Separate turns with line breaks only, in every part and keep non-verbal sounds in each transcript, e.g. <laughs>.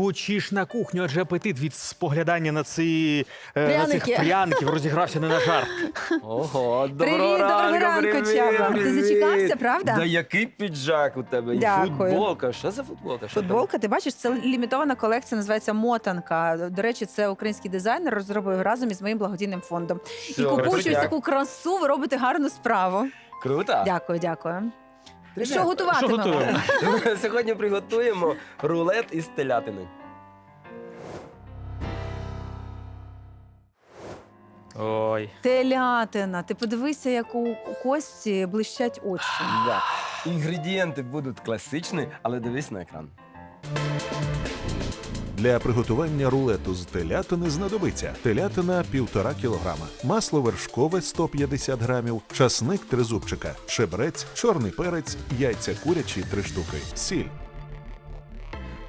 Хочеш на кухню, адже апетит від споглядання на ці е, на цих
Пряники.
пряників розігрався не на жарт.
Ого, доброго
Привіт, доброго ранку,
привіт,
Чаба. Ти зачекався, правда?
Да який піджак у тебе? І
Дякую.
футболка. Що за футболка? Що там?
Футболка, ти бачиш, це лімітована колекція, називається Мотанка. До речі, це український дизайнер розробив разом із моїм благодійним фондом. І
Все,
купуючи ось таку красу, ви робите гарну справу.
Круто.
Дякую, дякую.
Привіт.
Що готуватимемо?
Що готуємо? <laughs>
Сьогодні приготуємо рулет із телятини.
Ой.
Телятина. Ти подивися, як у у Кості блищать очі. <sighs>
Да. Інгредієнти будуть класичні, але дивись на екран.
Для приготування рулету з телятини знадобиться телятина 1,5 кг, масло вершкове 150 грамів, часник 3 зубчика, чебрець, чорний перець, яйця курячі 3 штуки, сіль.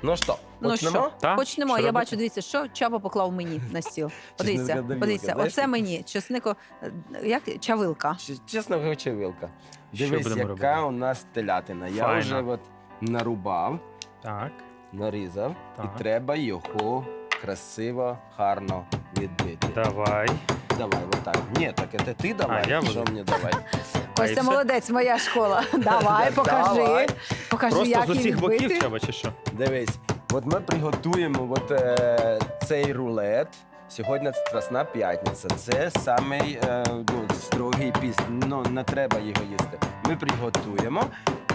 Ну що,
Ну
почнемо?
що,
Та?
почнемо.
Що
Я
робити?
бачу, дивіться, що Чаба поклав мені на стіл. Подивіться, подивіться,
знаєш,
оце
таке?
мені. Чеснико, е, як чавилка.
Ч- Чесно говорячи, вилка.
Що
Дивись,
будемо
яка
робити?
у нас телятина. Я вже от нарубав,
Так.
Нарізав,
Так.
і треба його красиво, гарно відбити.
Давай.
Давай, отак. Ні, так це ти давай.
я
що
буду?
мені давай? <laughs>
Костя
все?
молодець, моя школа. <laughs> Давай, покажи.
Давай.
Покажи,
Просто
як
з усіх боків треба чи що?
Дивись, от ми приготуємо от, е, цей рулет. Сьогодні Страсна п'ятниця. Це самий е, ну, строгий піст. Ну, не треба його їсти. Ми приготуємо,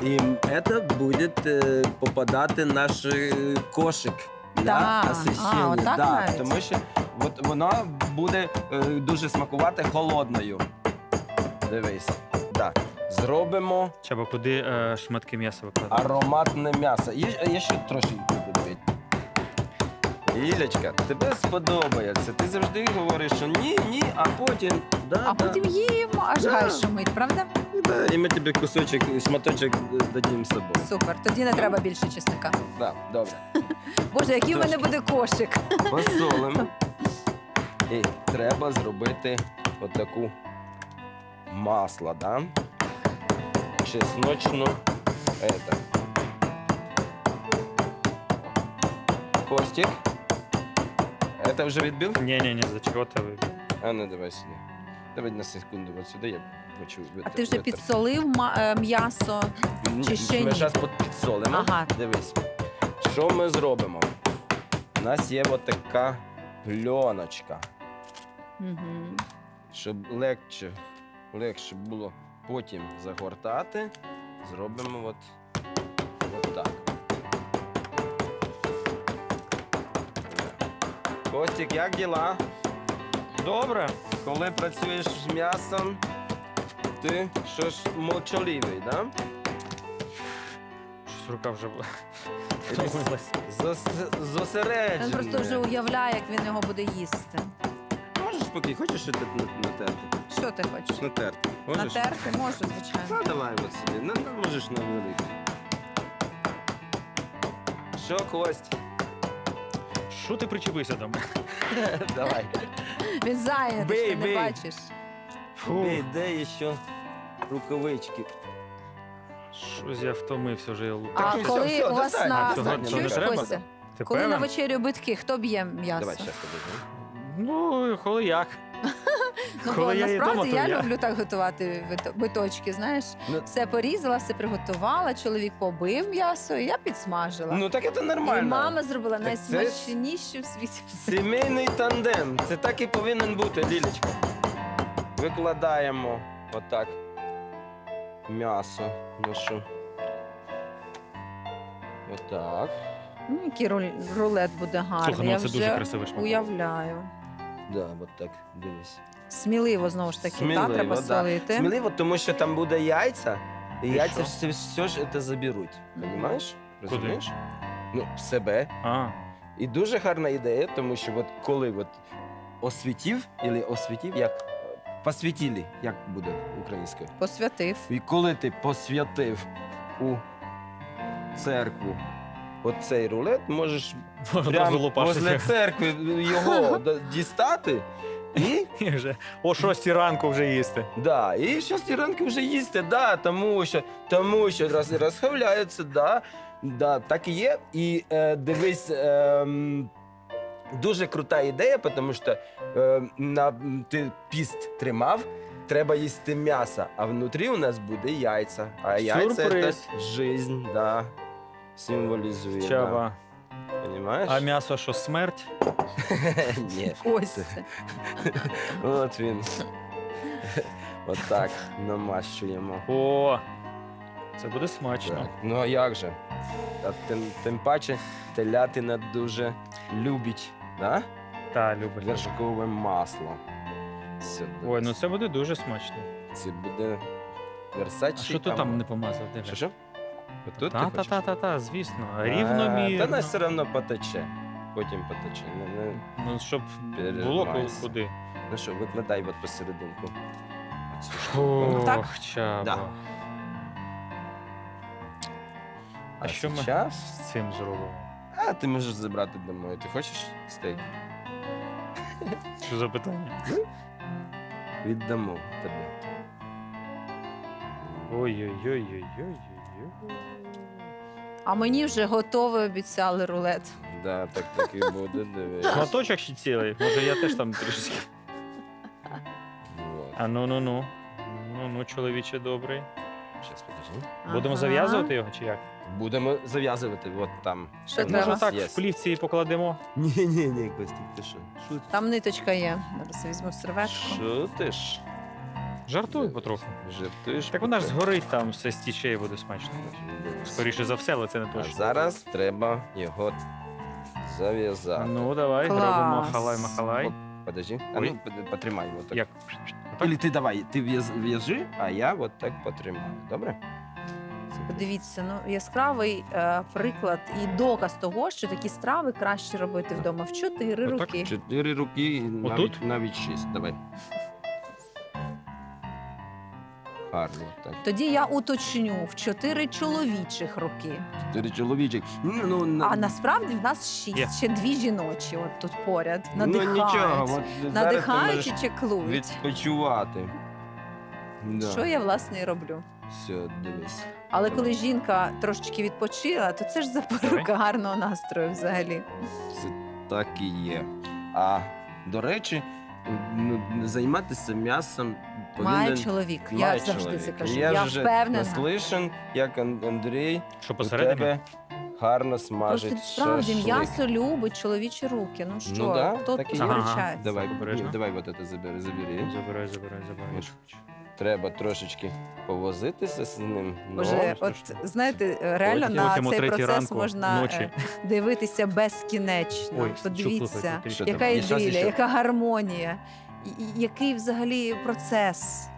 і это буде э, попадати в наш е, кошик.
Да.
для
А,
освіщення.
отак
да,
навіть?
тому що от воно буде е, дуже смакувати холодною. Дивись. Да. Зробимо
Чаба, куди е, шматки м'яса викладати?
ароматне м'ясо. Є, є ще трошки добити. Тебе сподобається. Ти завжди говориш, що ні, ні, а потім. Да,
А
да,
потім їмо, аж
Да.
гай шумить, правда?
да, і ми тобі кусочок, шматочок дадім з собою.
Супер. Тоді не треба більше чесника.
Да, добре. <laughs>
Боже, який в мене буде кошик. <laughs>
Посолимо. І треба зробити отаку масло, да? Чесночну. Это. Костик. Это вже відбив?
Ні, ні, ні, за чого ти ви?
А ну давай сюди. Давай на секунду от сюди, я хочу
А ти вже підсолив е, м'ясо. чи ще
Ми зараз підсолимо.
Ага.
Дивись. Що ми зробимо? У нас є от така пленочка.
Мгм.
Щоб легше, легше було потім загортати, зробимо от, от Костік, як діла?
Добре.
Коли працюєш з м'ясом, ти що ж мовчаливий, да?
Щось рука вже втомилась.
зос- Зосереджений.
Він просто вже уявляє, як він його буде їсти.
Можеш поки хочеш ще на- натерти?
Що ти хочеш?
Натерти. Можеш?
Натерти можу, звичайно.
Ну, давай от сюди. Ну, ну, можеш на великий. Що, Кость?
Що ти причепився там? мене? <laughs>
Давай.
Він зайнятий,
Бий,
ти не
бий.
бачиш.
Фу,
Бей, де ще рукавички?
щось я втомився вже. я лу-
А <laughs>
що,
коли
все,
у вас на
достатньо,
чуєш,
не треба?
Костя?
Ти
Коли на
певен?
вечерю битки, хто б'є м'ясо?
Давай, зараз подожди.
Ну, коли як.
Ну, бо
я
насправді
дома, то
я
я.
люблю так готувати бито- биточки, знаєш.
Ну-
Все порізала, все приготувала, чоловік побив м'ясо, і я підсмажила.
Ну так це
і
нормально.
мама зробила
Так це
найсмачнішу в світі.
Сімейний тандем. Це так і повинен бути, Лілечка. Викладаємо отак м'ясо нашу. Отак.
Ну, який руль- рулет буде гарний.
Слухай, ну
я
це
вже
дуже красивий шматок.
уявляю.
Да, отак, дивись.
Сміливо знову ж таки,
Сміливо,
та, треба
да.
солити.
Сміливо, тому що там буде яйця, і
І
яйця
що?
все, все ж це заберуть.
Мгм.
Розумієш?
Куди?
Розумієш? Ну, в себе.
А,
І дуже гарна ідея, тому що от коли от освітів, або освітів, як посвятили, як буде українською.
Посвятив.
І коли ти посвятив у церкву оцей рулет, можеш прямо возле церкви його <laughs> д- дістати І
І вже о 6 ранку вже їсти.
Да, і шості ранки вже їсти, да, тому що, тому що роз, розхавляються, да, да, так і є. І е, дивись, е, м, дуже крута ідея, тому що е, на, ти піст тримав, треба їсти м'ясо, а внутрі у нас буде яйця. А яйця це
Сюрприз.
жизнь, да, символізує. Да. Понимаєш?
А м'ясо що смерть?
Ні.
Ось це.
От він. <laughs> От так намащуємо.
О, це буде смачно.
Так, ну а як же? А тим, тим паче телятина дуже любить, да?
Та, любить.
Вершкове масло.
Ой, ну це буде дуже смачно.
це буде
А
Версачі.
що ти там не помазав?
Що, що? Отут ти
Та-та-та-та-та, звісно. Рівномірно.
Та нас все одно потече. Потім потече. Ну, ну,
Ну, щоб було ку- куди.
ну що, викладай от посерединку. Оцю штуку.
Ох,
Так?
чаба.
Да.
А що ми
зараз?
з цим зробимо?
А, ти можеш забрати домой. Ти хочеш стейк?
Що за питання?
Віддамо тобі.
Ой-ой-ой-ой-ой-ой.
А мені вже готовий обіцяли рулет.
Да, так так і буде, дивись.
Шматочок ще цілий. Може я теж там трішки.
Вот.
А ну ну ну. Ну ну, чоловіче добрий.
Щас, подожди.
Будемо
Ага.
зав'язувати його чи як?
Будемо зав'язувати от там.
Що треба?
Може так
є.
в плівці і покладемо?
Ні, ні, ні, Костік, ти що?
Там ниточка є. Зараз візьму серветку.
Шутиш?
Жартую потроху.
Жартуєш?
Так вона ж
потроху.
згорить там, все стіче і буде смачно. Скоріше за все, але це не
А
точно.
зараз треба його зав'язати.
Ну, давай,
Клас.
робимо халай-махалай.
Подожди. А
Ой.
ну, под- потримай. Вот так.
Як? Отак?
Или ти давай, ти в'яз- в'яжи, а я от так потримаю. Добре?
Подивіться, ну яскравий е, приклад і доказ того, що такі страви краще робити вдома в чотири
Отак?
руки.
Чотири руки, навіть,
Отут?
навіть шість. Давай. Гарно, так.
Тоді я уточню в чотири чоловічих руки.
Чотири чоловічі. Ну, ну, на-
А насправді в нас шість,
Є.
ще дві жіночі. От тут поряд
ну
надихають.
нічого, от зараз ти
надихають
можеш
і чеклують.
відпочивати. Да.
Що я власне і роблю.
Все, дивись.
Але коли жінка трошечки відпочила, то це ж запорука гарного настрою взагалі.
Це так і є. А до речі, ну, займатися м'ясом
Має
повинен
чоловік. Я
має
завжди
чоловік.
це кажу. Я,
Я, вже
впевнена.
наслишан, як Ан- Андрій,
Що
у
посередині?
тебе гарно смажить
Просто справді
шашлик.
м'ясо любить чоловічі руки. Ну що,
да,
хто
так і
тут
є.
Сперечається?
Давай,
Обережно.
ні, давай вот это забери, забери.
Забирай, забирай, забирай.
От. Треба трошечки повозитися з ним. Ну,
Боже,
Ну,
от знаєте, реально на
о
цей
третій
процес
ранку,
можна
ночі.
е, дивитися безкінечно.
Ой,
Подивіться. Яка
І щас
ідилія,
іще.
яка гармонія, і- і який взагалі процес,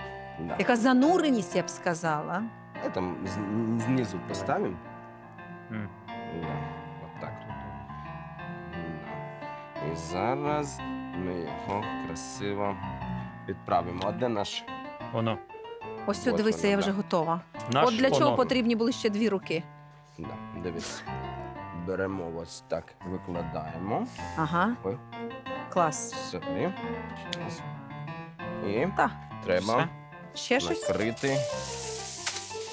да.
яка зануреність, я б сказала.
А там з- знизу поставимо.
М.
Да. От так. Да. І зараз ми його красиво відправимо. А де наш?
Воно.
Ось
Ось
дивися,
воно,
я
да.
вже готова.
Наш
От для чого потрібні були ще дві руки.
Да, дивись. Беремо ось так, викладаємо.
Ага,
Ой.
клас.
Собі. І
Так,
треба
Все?
ще щось?
накрити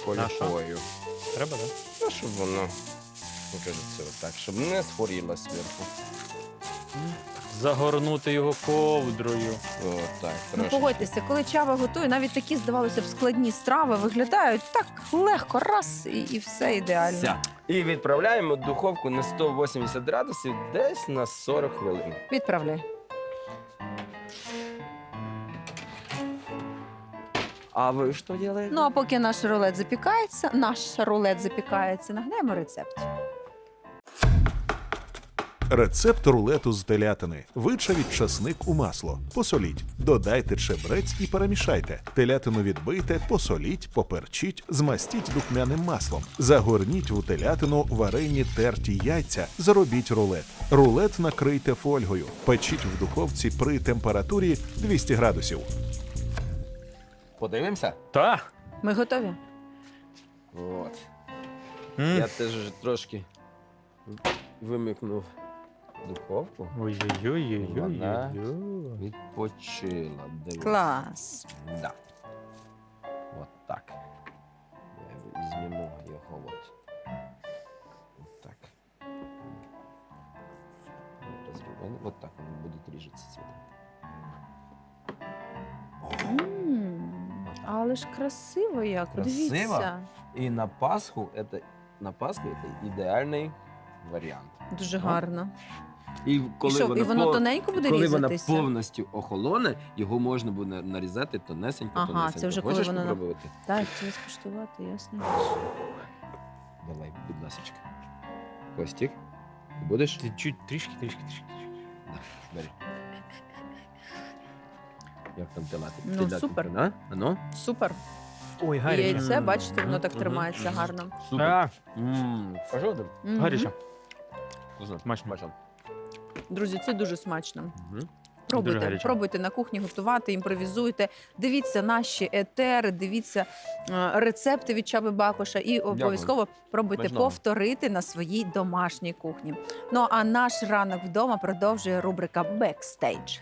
На
фольгою.
Треба, так?
Ну, щоб воно, ну, кажеться, отак, щоб не схворіло зверху.
Загорнути його ковдрою.
Отак,
Ну
трошечки.
погодьтеся, коли чава готує, навіть такі, здавалося б, складні страви виглядають так легко, раз і, і все ідеально.
Все. І відправляємо в духовку на 180 градусів десь на 40 хвилин.
Відправляй.
А ви що робите?
Ну а поки наш рулет запікається, наш рулет запікається, нагнаємо рецепт.
Рецепт рулету з телятини. Вичавіть часник у масло. Посоліть. Додайте чебрець і перемішайте. Телятину відбийте, посоліть, поперчіть, змастіть духмяним маслом. Загорніть у телятину варені терті яйця. Заробіть рулет. Рулет накрийте фольгою. Печіть в духовці при температурі 200 градусів.
Подивимося?
Та?
Ми готові?
От.
М.
Я теж трошки вимикнув духовку.
Ой-ой-ой-ой-ой-ой.
Відпочила. Дивись.
Клас.
Да. От так. Я візьмемо його от. От так. Розрівняно. От так він буде ріжеться цвітом.
Але ж красиво як.
Красиво?
Дивіться.
І на Пасху це, на Пасху це ідеальний варіант.
Дуже
Ну,
гарно.
І
І що,
воно,
і воно
пов-
тоненько буде
коли вона
різатися?
повністю охолоне, його можна буде нарізати тонесенько,
Ага,
тонесенько.
це вже коли
Хочеш
воно на-
попробувати?
Так, це скуштувати, ясно.
Давай, будь ласка. Костік, будеш?
Ти чуть трішки, трішки, трішки. трішки.
Бери. Як там телати?
Ну, супер.
Да? Ану?
Супер.
Ой,
І
гаряче.
яйце, бачите, воно так
мгм,
тримається гарно.
Супер. Пожалуйста.
Мгм.
гаряче.
Смачно.
Смачно.
Друзі, це дуже смачно.
Мгм.
Пробуйте, пробуйте на кухні готувати, імпровізуйте. Дивіться наші етери, дивіться е, рецепти від Чаби Бакоша і обов'язково пробуйте
Смачного.
повторити на своїй домашній кухні. Ну а наш ранок вдома продовжує рубрика Бекстейдж.